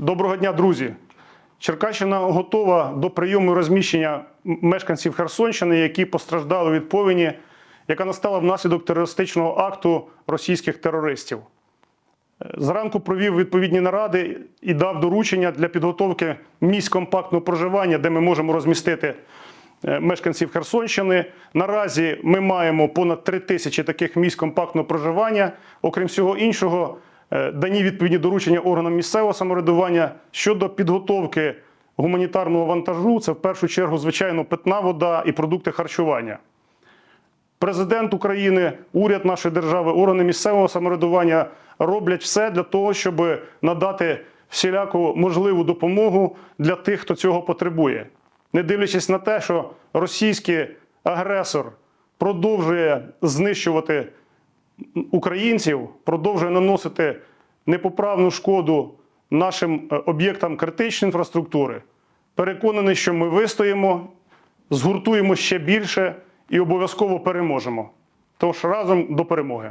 Доброго дня, друзі! Черкащина готова до прийому розміщення мешканців Херсонщини, які постраждали від повені, яка настала внаслідок терористичного акту російських терористів. Е, Зранку провів відповідні наради і дав доручення для підготовки місць компактного проживання, де ми можемо розмістити е, мешканців Херсонщини. Наразі ми маємо понад 3 тисячі таких місць компактного проживання. Окрім всього іншого, дані відповідні доручення органам місцевого самоврядування щодо підготовки гуманітарного вантажу. Це в першу чергу, звичайно, питна вода і продукти харчування. Президент України, уряд нашої держави, органи місцевого самоврядування роблять все для того, щоб надати всіляку можливу допомогу для тих, хто цього потребує, не дивлячись на те, що російський агресор продовжує знищувати українців, продовжує наносити непоправну шкоду нашим е, об'єктам критичної інфраструктури. Переконаний, що ми вистоїмо, згуртуємо ще більше і обов'язково переможемо. Тож разом до перемоги.